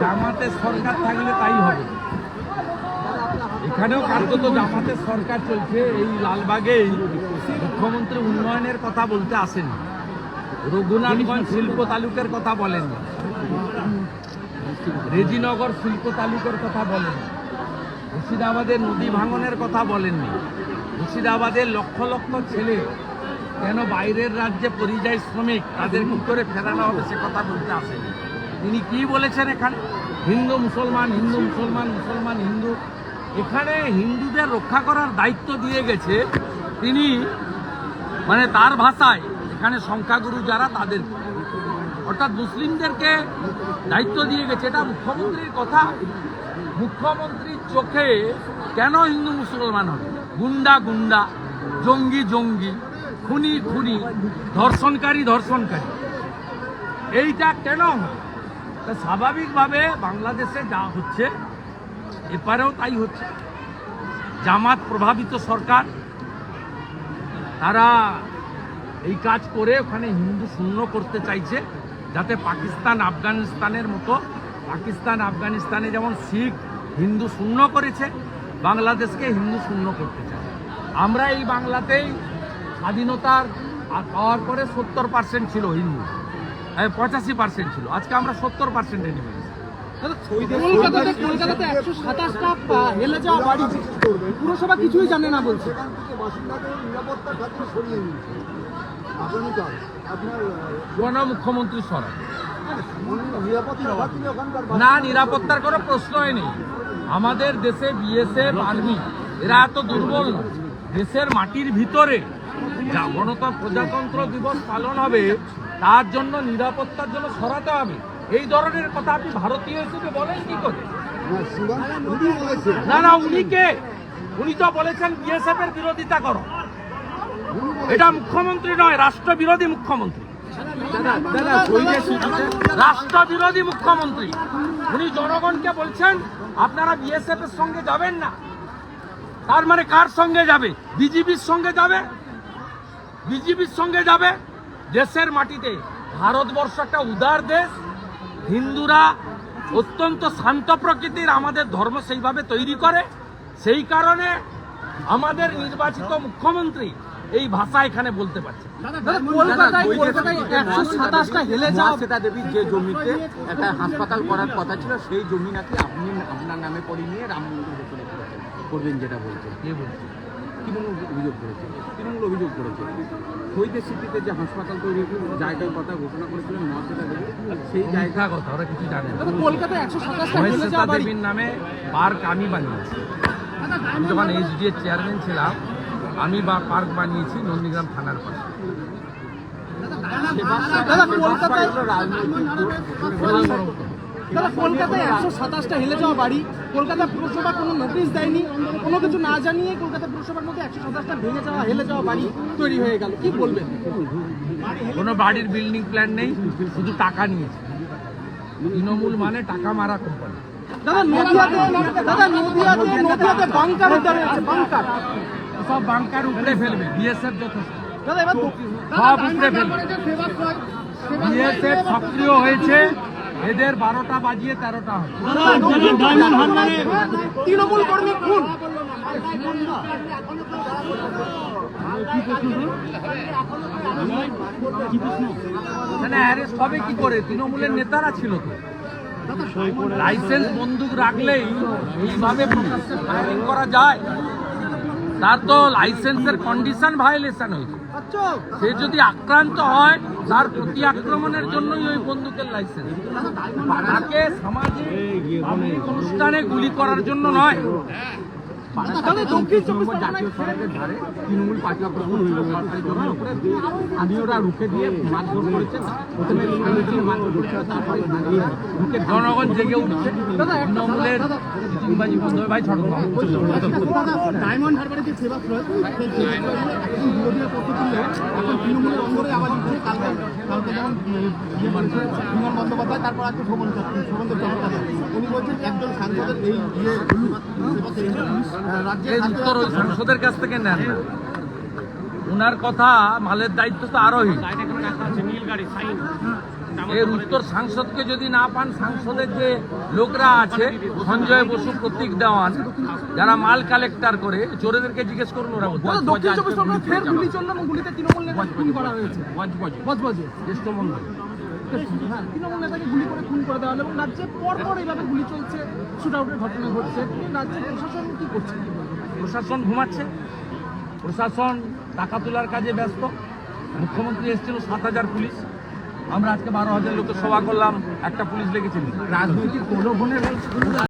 জামাতের সরকার থাকলে তাই হবে। এখানেও কার্যত জামাতের সরকার চলছে, এই লালবাগেই মুখ্যমন্ত্রী উন্নয়নের কথা বলতে আসেন। রঘুনাথগঞ্জ শিল্প তালুকের কথা বলেন। রেজিনগর শিল্প তালুকের কথা বলেন। মুর্শিদাবাদের নদী ভাঙনের কথা বলেননি মুর্শিদাবাদের লক্ষ লক্ষ ছেলে কেন বাইরের রাজ্যে পরিযায়ী শ্রমিক তাদের কি করে ফেরানো হবে সে কথা বলতে আসেনি। তিনি কি বলেছেন এখানে? হিন্দু, মুসলমান হিন্দু, মুসলমান মুসলমান, হিন্দু। এখানে হিন্দুদের রক্ষা করার দায়িত্ব দিয়ে গেছে তিনি মানে তার ভাষায়। এখানে সংখ্যাগুরু যারা, তাদের। অর্থাৎ মুসলিমদেরকে দায়িত্ব দিয়ে গেছে। এটা মুখ্যমন্ত্রীর কথা। মুখ্যমন্ত্রীর চোখে কেন হিন্দু, মুসলমান হবে? গুন্ডা গুন্ডা, জঙ্গি জঙ্গি, খুনি খুনি, ধর্ষণকারী ধর্ষণকারী। এইটা কেন হবে? স্বাভাবিকভাবে বাংলাদেশে যা হচ্ছে এপারেও তাই হচ্ছে। জামাত প্রভাবিত সরকার, তারা এই কাজ করে ওখানে হিন্দু শূন্য করতে চাইছে, যাতে পাকিস্তান, আফগানিস্তানের মতো, পাকিস্তান, আফগানিস্তানে যেমন শিখ হিন্দু শূন্য করেছে, বাংলাদেশকে হিন্দু শূন্য করতে চায়। আমরা এই বাংলাতেই স্বাধীনতার পাওয়ার পরে সত্তর পার্সেন্ট ছিল হিন্দু। পঁচাশি পার্সেন্ট ছিল। আজকে আমরা সত্তর পার্সেন্টে নেমে গেছি কলকাতাতে কলকাতাতে একশো সাতাশটা হেলে যাওয়া বাড়ি পুরসভা কিছুই জানে না বলছে। মুখ্যমন্ত্রী ওখানকার না নিরাপত্তার কোনো প্রশ্নই নেই। আমাদের দেশে বিএসএফ আর্মি এরা এত দুর্বল। দেশের মাটির ভিতরে গণতন্ত্র প্রজাতন্ত্র দিবস পালন হবে। তার জন্য নিরাপত্তার জন্য সরাতে হবে। এই ধরনের কথা আপনি ভারতীয় হিসেবে বলেন কি করে? না না উনি কে? উনি তো বলেছেন বিএসএফ এর বিরোধিতা করো। এটা মুখ্যমন্ত্রী নয় রাষ্ট্র বিরোধী মুখ্যমন্ত্রী রাষ্ট্র বিরোধী মুখ্যমন্ত্রী। উনি জনগণকে বলছেন আপনারা বিএসএফ এর সঙ্গে যাবেন না। তার মানে কার সঙ্গে যাবে? বিজেপির সঙ্গে যাবে? বিজেপির সঙ্গে যাবে? দেশের মাটিতে ভারতবর্ষ একটা উদার দেশ হিন্দুরা অত্যন্ত শান্ত প্রকৃতির আমাদের ধর্ম সেইভাবে তৈরি করে। সেই কারণে আমাদের নির্বাচিত মুখ্যমন্ত্রী এই ভাষা এখানে বলতে পারছে যে জমিতে একটা হাসপাতাল করার কথা ছিল সেই জমি নাকি আপনি আপনার নামে করে নিয়ে রাম মন্দির করবেন যেটা বলছেন। তৃণমূল অভিযোগ করেছে তৃণমূল অভিযোগ করেছে শহীদের স্মৃতিতে যে হাসপাতাল তৈরির জায়গার কথা ঘোষণা করেছিলেন দেবী সেই জায়গা কথা ওরা কিছু জানে না একশো সাতাশটা দেবীর নামে পার্ক আমি বানিয়েছি আমি যখন এইচডি এর চেয়ারম্যান ছিলাম আমি বা পার্ক বানিয়েছি নন্দীগ্রাম থানার পাশে রাজনৈতিক দাদা কলকাতায় একশো সাতাশটা হেলে যাওয়া বাড়ি কলকাতা পুরসভা কোনো নোটিশ দেয়নি কোনো কিছু না জানিয়ে কলকাতা পুরসভার মধ্যে একশো সাতাশটা ভেঙে যাওয়া হেলে যাওয়া বাড়ি তৈরি হয়ে গেল। কি বলবেন কোনো বাড়ির বিল্ডিং প্ল্যান নেই শুধু টাকা নিয়েছে। তৃণমূল মানে টাকা মারা কোম্পানি দাদা নদিয়াতে দাদা নদিয়াতে নদিয়াতে বাংকার উদ্ধার হয়েছে বাংকার সব বাংকার উপরে ফেলবে বিএসএফ যথেষ্ট। দাদা এবার সব উপরে ফেলবে। বিএসএফ সক্রিয় হয়েছে। এদের বারোটা বাজিয়ে তেরোটা হয় তৃণমূল কর্মী খুন। অ্যারেস্ট হবে কি করে? তৃণমূলের নেতারা ছিল তো। লাইসেন্স বন্দুক রাখলেই এইভাবে ফায়ারিং করা যায়। তার তো লাইসেন্সের কন্ডিশন ভায়োলেশন হয়েছে। সে যদি আক্রান্ত হয়, তার প্রতি আক্রমণের জন্যই ওই বন্দুকের লাইসেন্স তাকে সামাজিক অনুষ্ঠানে গুলি করার জন্য নয়। দক্ষিণ চব্বিশ জাতীয় সড়কের ধারে তৃণমূল পার্টি আক্রমণ হয়ে গেল? সরকারি জমির উপরে স্থানীয়রা রুখে দিয়ে মারধর করেছে প্রথমে স্থানীয় মারধর করেছে তারপরে স্থানীয়রা ঢুকে জনগণ জেগে উঠছে। তৃণমূলের চিটিংবাজি বন্ধ ভাই ছড়ো। ডায়মন্ড হারবারে যে সেবাশ্রয় সেই সেবাশ্রয় এখন বিরোধীরা পক্ষ তুললে এখন তৃণমূলের অঙ্গরে আওয়াজ উঠছে। কালকে কালকে যেমন ইয়ে বিমান বন্দ্যোপাধ্যায় তারপর আজকে শোভন শোভন চট্টোপাধ্যায় উনি বলছেন একজন সাংসদের এই ইয়ে ওই সংসদের কাছ থেকে নেন না। ওনার কথা মালের দায়িত্ব তো আরোহী। এর উত্তর সাংসদকে যদি না পান সাংসদের যে লোকরা আছে সঞ্জয় বসু প্রতীক দেওয়ান যারা মাল কালেক্টর করে চোরেদেরকে জিজ্ঞেস করুন ওরা হ্যাঁ তৃণমূল নেতাকে গুলি করে খুন করে দেওয়া হলো এবং রাজ্যে পরপর এইভাবে গুলি চলছে শুট আউটের ঘটনা ঘটছে। রাজ্যের প্রশাসন কি করছে? প্রশাসন ঘুমাচ্ছে। প্রশাসন টাকা তোলার কাজে ব্যস্ত। মুখ্যমন্ত্রী এসেছিল সাত হাজার পুলিশ। আমরা আজকে বারো হাজার লোকের সভা করলাম একটা পুলিশ লেগেছিল রাজনৈতিক প্রলোভনের